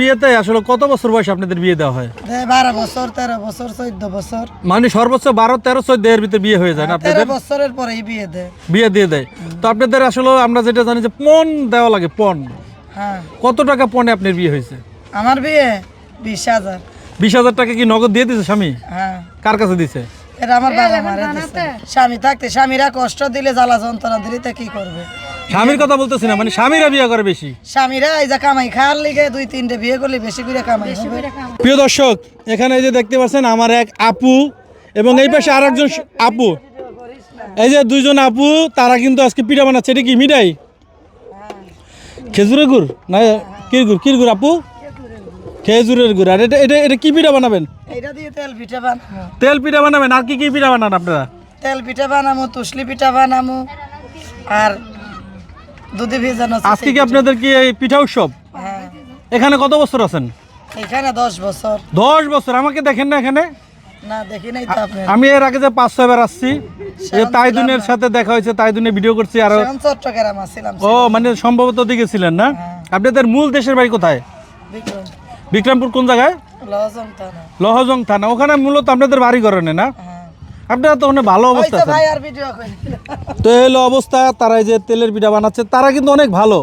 বিয়েতে আসলে কত বছর বয়স আপনাদের বিয়ে দেওয়া হয়? বারো বছর তেরো বছর চোদ্দ বছর। মানে সর্বোচ্চ বারো তেরো চোদ্দ এর ভিতরে বিয়ে হয়ে যায় আপনাদের? বছরের পরেই বিয়ে দেয়। বিয়ে দিয়ে দেয়। তো আপনাদের আসলে আমরা যেটা জানি যে পণ দেওয়া লাগে পণ। হ্যাঁ। কত টাকা পণে আপনার বিয়ে হয়েছে? আমার বিয়ে বিশ হাজার। বিশ হাজার টাকা কি নগদ দিয়ে দিছে স্বামী? হ্যাঁ। কার কাছে দিছে এটা আমার বাবা মারা দিছে। স্বামী থাকতে স্বামীরা কষ্ট দিলে জ্বালা যন্ত্রণা দিলে তা কি করবে? স্বামীর কথা বলতেছি না মানে স্বামীরা বিয়ে করে বেশি। স্বামীরা এই যে কামাই খাওয়ার লিগে দুই তিনটে বিয়ে করলে বেশি করে কামাই হবে। প্রিয় দর্শক এখানে এই যে দেখতে পাচ্ছেন আমার এক আপু এবং এই পাশে আর একজন আপু। এই যে দুইজন আপু তারা কিন্তু আজকে পিঠা বানাচ্ছে। এটা কি মিঠাই? খেজুরের গুড়? না কি গুড় কি গুড় আপু? খেজুরের গুড়। আর এটা এটা এটা কি পিঠা বানাবেন? এইটা দিয়ে তেল পিঠা বানাবো। তেল পিঠা বানাবেন? আর কি কি পিঠা বানান আপনারা? তেল পিঠা বানামু তুসলি পিঠা বানামু আর দুধে ভেজানো আছে আজকে কি আপনাদের কি এই পিঠা উৎসব? হ্যাঁ। এখানে কত বছর আছেন? এখানে দশ বছর। দশ বছর। আমাকে দেখেন না এখানে? না দেখি নাই তো আপনি আমি এর আগে যে পাঁচ ছয়বার আসছি এই তাইদুনের সাথে দেখা হয়েছে তাইদুনে ভিডিও করছি আর চট্টগ্রাম আসছিলাম ও মানে সম্ভবত দিকে ছিলেন না? হ্যাঁ। আপনাদের মূল দেশের বাড়ি কোথায়? বিক্রমপুর কোন জায়গায়? লহজং থানা। ওখানে মূলত আপনাদের বাড়ি করেন না? হ্যাঁ। আপনারা তো ওখানে ভালো অবস্থা তো হলো অবস্থা তারা যে তেলের পিঠা বানাচ্ছে তারা কিন্তু অনেক ভালো।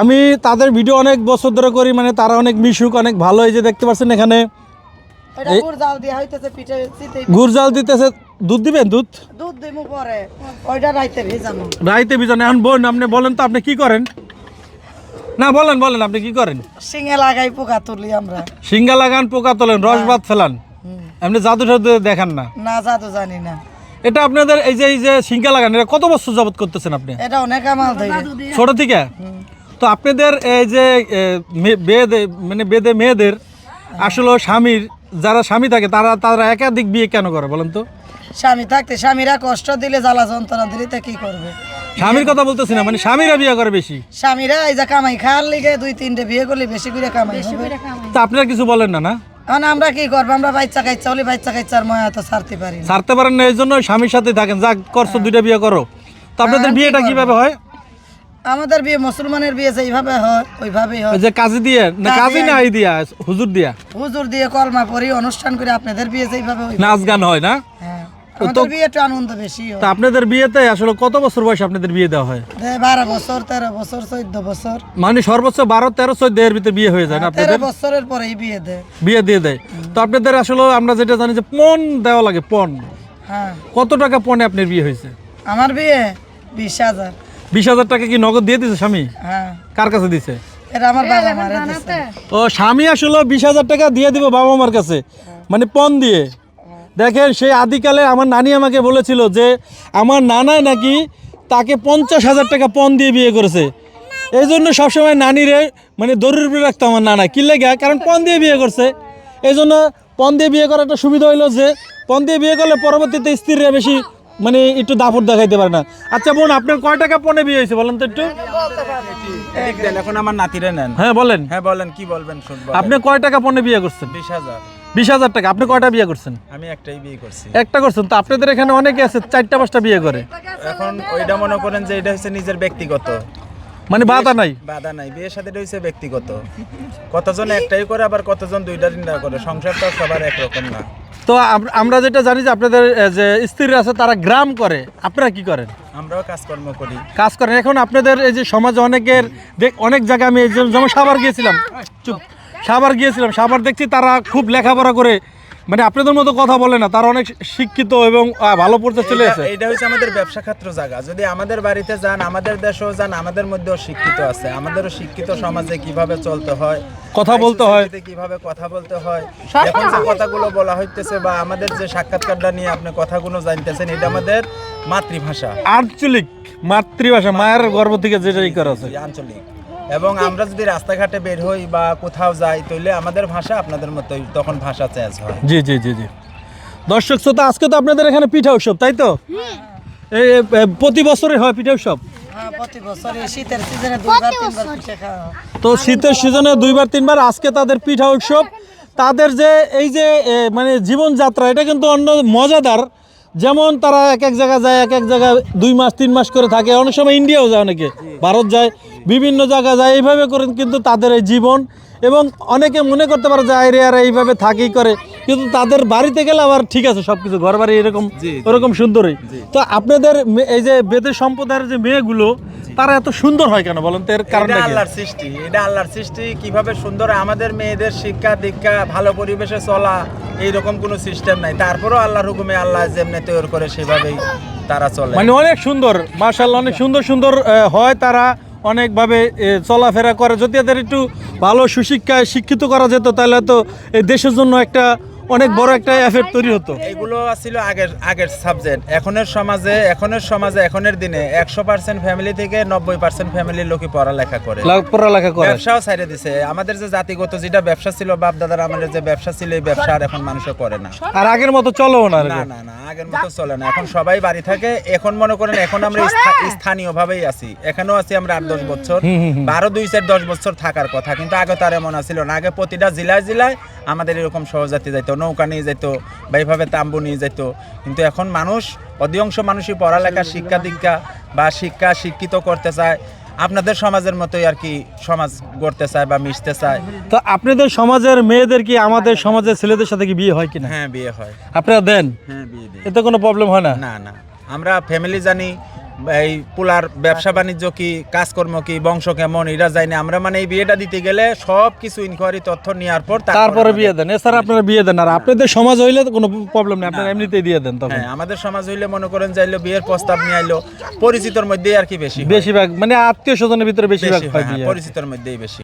আমি তাদের ভিডিও অনেক বছর ধরে করি মানে তারা অনেক মিশুক অনেক ভালো। এই যে দেখতে পাচ্ছেন এখানে গুড় জাল দিতেছে। দুধ দিবেন দুধ? দুধ দিমু পরে। ওইটা রাইতে ভেজামু রাইতে বিজন এখন বোন আপনি বলেন তো আপনি কি করেন? না বলেন বলেন আপনি কি করেন? শিঙে লাগাই পোকা তুলি আমরা। সিঙ্গা লাগান পোকা তোলেন রস ভাত ফেলান। আপনি জাদু দেখান না। না জাদু জানি না। এটা আপনাদের এই যে এই যে সিঙ্গা লাগান এটা কত বছর যাবত করতেছেন আপনি? এটা অনেক আমাল ধরে। ছোট থেকে? তো আপনাদের এই যে বেদে মানে বেদে মেয়েদের আসলে স্বামীর যারা স্বামী থাকে তারা তারা একাধিক বিয়ে কেন করে বলেন তো? স্বামী থাকতে স্বামীরা কষ্ট দিলে জ্বালা যন্ত্রণা দিলে তা কি করবে? স্বামীর কথা বলতেছি না মানে স্বামীরা বিয়ে করে বেশি। স্বামীরা এই যে কামাই খাওয়ার লিগে দুই তিনটে বিয়ে করলে বেশি করে কামাই হবে। তা আপনারা কিছু বলেন না না? এখন আমরা কি করব? আমরা বাচ্চা কাচ্চা হলে বাচ্চা কাচ্চার ময়া তো ছাড়তে পারি না। ছাড়তে পারেন না এই জন্য স্বামীর সাথে থাকেন। যা করছ দুইটা বিয়ে করো। তো আপনাদের হ্যাঁ, কি বিয়েটা কীভাবে হয়? আমাদের বিয়ে মুসলমানের বিয়ে যেইভাবে হয় ওইভাবেই ওই হয় যে কাজী দিয়ে না কাজী না এই দিয়া হুজুর দিয়া? হুজুর দিয়ে কলমা পরি অনুষ্ঠান করে আপনাদের বিয়ে যেইভাবে হয়। নাচ গান হয় না? হ্যাঁ। আমাদের আনন্দ বেশি হয়। তা আপনাদের বিয়েতে আসলে কত বছর বয়স আপনাদের বিয়ে দেওয়া হয়? দেয় বারো বছর তেরো বছর চোদ্দ বছর। মানে সর্বোচ্চ বারো তেরো চোদ্দ এর ভিতরে বিয়ে হয়ে যায় না তেরো আপনাদের? বছরের পরেই বিয়ে দেয়। বিয়ে দিয়ে দেয়। তো আপনাদের আসলে আমরা যেটা জানি যে পণ দেওয়া লাগে পণ। হ্যাঁ। কত টাকা পণে আপনার বিয়ে হয়েছে? আমার বিয়ে বিশ হাজার। বিশ হাজার টাকা কি নগদ দিয়ে দিছে স্বামী? হ্যাঁ। কার কাছে দিছে? এটা আমার বাবা মারা দিছে ও স্বামী আসলে বিশ হাজার টাকা দিয়ে দিব বাবা মার কাছে। মানে পণ দিয়ে। দেখেন সেই আদিকালে আমার নানি আমাকে বলেছিল যে আমার নানায় নাকি তাকে পঞ্চাশ হাজার টাকা পণ দিয়ে বিয়ে করেছে। এই জন্য সবসময় নানিরে মানে দরুর উপরে রাখতো আমার নানা। কি লেগে? কারণ পণ দিয়ে বিয়ে করছে। এই জন্য পণ দিয়ে বিয়ে করার একটা সুবিধা হইল যে পণ দিয়ে বিয়ে করলে পরবর্তীতে স্ত্রীরা বেশি মানে একটু দাপট দেখাইতে পারে না। আচ্ছা বোন আপনার কয় টাকা পণে বিয়ে হয়েছে বলেন তো একটু? এখন আমার নাতিরে নেন। হ্যাঁ বলেন। হ্যাঁ বলেন কি বলবেন আপনি কয় টাকা পণে বিয়ে করছেন? বিশ হাজার। বিশ হাজার টাকা। আপনি কয়টা বিয়ে করছেন? আমি একটাই বিয়ে করছি। একটা করছেন। তো আপনাদের এখানে অনেকে আছে চারটা পাঁচটা বিয়ে করে। এখন ওইটা মনে করেন যে এটা হচ্ছে নিজের ব্যক্তিগত। মানে বাধা নাই? বাধা নাই। বিয়ের সাথে এটা হচ্ছে ব্যক্তিগত। কতজন একটাই করে আবার কতজন দুইটা তিনটা করে? সংসার তো সবার একরকম না। তো আমরা যেটা জানি যে আপনাদের যে স্ত্রী আছে তারা গ্রাম করে। আপনারা কি করেন? আমরাও কাজকর্ম করি। কাজ করেন। এখন আপনাদের এই যে সমাজে অনেকের দেখ- অনেক জায়গায় আমি যেমন সাভার গিয়েছিলাম। চুপ। সাভার গিয়েছিলাম সাভার দেখছি তারা খুব লেখাপড়া করে। মানে আপনাদের মতো কথা বলে না তারা অনেক শিক্ষিত এবং ভালো পড়তে চলে এটা- আছে এইটা হচ্ছে আমাদের ব্যবসা ক্ষেত্র জায়গা। যদি আমাদের বাড়িতে যান আমাদের দেশেও যান আমাদের মধ্যেও শিক্ষিত আছে। আমাদেরও শিক্ষিত সমাজে কীভাবে চলতে হয় কথা বলতে হয়। কীভাবে কথা বলতে হয় এখন যে কথাগুলো বলা হইতেছে বা আমাদের যে সাক্ষাৎকারটা নিয়ে আপনি কথাগুলো জানতেছেন এটা আমাদের মাতৃভাষা। আঞ্চলিক মাতৃভাষা মায়ের গর্ভ থেকে যেটাই করা আছে। আঞ্চলিক। এবং আমরা যদি রাস্তাঘাটে বের হই বা কোথাও যাই তাহলে আমাদের ভাষা আপনাদের মতোই তখন ভাষা চেঞ্জ হয়। জি জি জি জি। দর্শক শ্রোতা আজকে তো আপনাদের এখানে পিঠা উৎসব তাই তো? এই প্রতি বছরে হয় পিঠা উৎসব? হ্যাঁ প্রতি বছর এই শীতের সিজনে দুইবার তিনবার পিঠে খাওয়া হয়। তো শীতের সিজনে দুইবার তিনবার আজকে তাদের পিঠা উৎসব। তাদের যে এই যে মানে জীবনযাত্রা এটা কিন্তু অন্য মজাদার। যেমন তারা এক এক জায়গায় যায় এক এক জায়গায় দুই মাস তিন মাস করে থাকে। অনেক সময় ইন্ডিয়াও যায় অনেকে। ভারত যায় বিভিন্ন জায়গায় যায় এইভাবে করে কিন্তু তাদের এই জীবন। এবং অনেকে মনে করতে পারে যে আইরে আর এইভাবে থাকেই করে। কিন্তু তাদের বাড়িতে গেলে আবার ঠিক আছে সবকিছু। ঘর বাড়ি এরকম। ওরকম সুন্দরই। তো আপনাদের এই যে বেদের সম্প্রদায়ের যে মেয়েগুলো তারা এত সুন্দর হয় কেন বলেন তো? এর কারণটা এটা কি? আল্লাহর সৃষ্টি এটা আল্লাহর সৃষ্টি। কীভাবে সুন্দর আমাদের মেয়েদের শিক্ষা দীক্ষা ভালো পরিবেশে চলা এইরকম কোনো সিস্টেম নাই। তারপরেও আল্লাহর হুকুমে আল্লাহ যেমনি তৈরি করে সেভাবেই তারা চলে। মানে অনেক সুন্দর মার্শাল্লাহ অনেক সুন্দর সুন্দর হয় তারা। অনেকভাবে চলাফেরা করে। যদি এদের একটু ভালো সুশিক্ষায় শিক্ষিত করা যেত, তাহলে তো এই দেশের জন্য একটা অনেক বড় একটা এফেক্ট তৈরি হতো। এগুলো ছিল আগের আগের সাবজেক্ট এখনের সমাজে এখনের সমাজে এখনের দিনে একশো পার্সেন্ট ফ্যামিলি থেকে নব্বই পার্সেন্ট ফ্যামিলির লোকই পড়ালেখা করে। পড়ালেখা করে। ব্যবসাও ছাইড়ে দিছে। আমাদের যে জাতিগত যেটা ব্যবসা ছিল বাপ দাদার আমাদের যে ব্যবসা ছিল এই ব্যবসা আর এখন মানুষে করে না। আর আগের মতো চলেও না না না না আগের মতো চলে না। এখন সবাই বাড়ি থাকে। এখন মনে করেন এখন আমরা স্থানীয় ভাবেই আছি। এখানেও আছি আমরা আট দশ বছর। বারো দুই চার দশ বছর থাকার কথা। কিন্তু আগে তার এমন ছিল না। আগে প্রতিটা জেলায় জেলায় আমাদের এরকম সহজাতি যাইতো। নৌকা নিয়ে যেত বা এইভাবে তাম্বু নিয়ে যেত। কিন্তু এখন মানুষ অধিকাংশ মানুষই পড়ালেখা শিক্ষা দীক্ষা বা শিক্ষা শিক্ষিত করতে চায়। আপনাদের সমাজের মতোই আর কি সমাজ গড়তে চায় বা মিশতে চায়। তো আপনাদের সমাজের মেয়েদের কি আমাদের সমাজের ছেলেদের সাথে কি বিয়ে হয় কিনা? হ্যাঁ বিয়ে হয়। আপনারা দেন? হ্যাঁ বিয়ে দিই। এতে কোনো প্রবলেম হয় না? না না। আমরা ফ্যামিলি জানি এই পোলার ব্যবসা বাণিজ্য কি কাজকর্ম কি বংশ কেমন এরা যায়নি না। আমরা মানে এই বিয়েটা দিতে গেলে সব কিছু ইনকোয়ারি তথ্য নেওয়ার পর তারপরে বিয়ে দেন। এছাড়া আপনারা বিয়ে দেন। আর আপনাদের সমাজ হইলে তো কোনো প্রবলেম নেই। আপনারা এমনিতেই দিয়ে দেন তখন। হ্যাঁ আমাদের সমাজ হইলে মনে করেন যাইলো বিয়ের প্রস্তাব নিয়ে আইলো পরিচিতর মধ্যেই আর কি বেশি বেশিরভাগ মানে আত্মীয় স্বজনের ভিতরে বেশিরভাগ বেশি হয় হয়, হ্যাঁ, বিয়ে পরিচিতর মধ্যেই বেশি।